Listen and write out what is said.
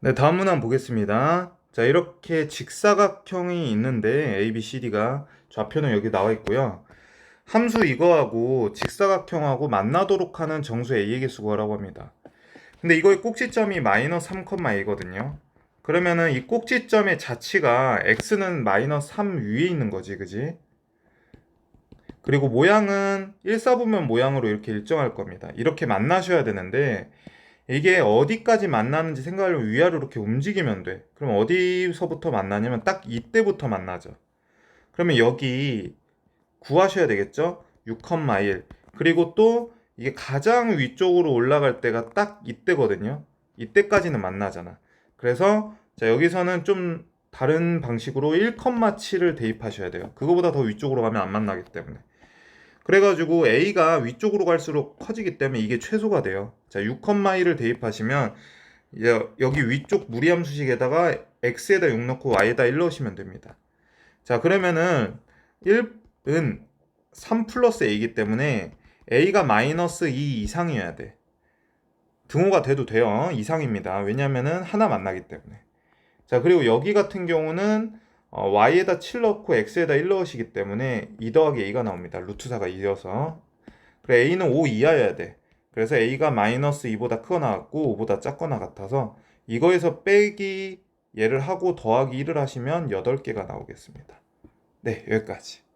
네, 다음 문항 보겠습니다. 자, 이렇게 직사각형이 있는데 A, B, C, D가 좌표는 여기 나와 있고요. 함수 이거하고 직사각형하고 만나도록 하는 정수 A에게 수거하라고 합니다. 근데 이거의 꼭지점이 마이너스 3,A거든요. 그러면은 이 꼭지점의 자치가 x는 마이너스 3 위에 있는 거지, 그지? 그리고 모양은 1사분면 모양으로 이렇게 일정할 겁니다. 이렇게 만나셔야 되는데 이게 어디까지 만나는지 생각하려면 위아래로 이렇게 움직이면 돼. 그럼 어디서부터 만나냐면 딱 이때부터 만나죠. 그러면 여기 구하셔야 되겠죠? 6,1. 그리고 또 이게 가장 위쪽으로 올라갈 때가 딱 이때거든요. 이때까지는 만나잖아. 그래서 자, 여기서는 좀 다른 방식으로 1,7을 대입하셔야 돼요. 그거보다 더 위쪽으로 가면 안 만나기 때문에. 그래가지고 A가 위쪽으로 갈수록 커지기 때문에 이게 최소가 돼요. 자, 6,1을 대입하시면 여기 위쪽 무리함수식에다가 x에다 6 넣고 y에다 1 넣으시면 됩니다. 자, 그러면은 1은 3 플러스 a이기 때문에 a가 마이너스 2 이상이어야 돼. 등호가 돼도 돼요. 이상입니다. 왜냐면은 하나 만나기 때문에. 자, 그리고 여기 같은 경우는 어, y에다 7 넣고 x에다 1 넣으시기 때문에 2 더하기 a가 나옵니다. 루트 4가 2여서. 그래 a는 5 이하여야 돼. 그래서 a가 마이너스 2보다 크거나 같고 5보다 작거나 같아서 이거에서 빼기 얘를 하고 더하기 1을 하시면 8개가 나오겠습니다. 네, 여기까지.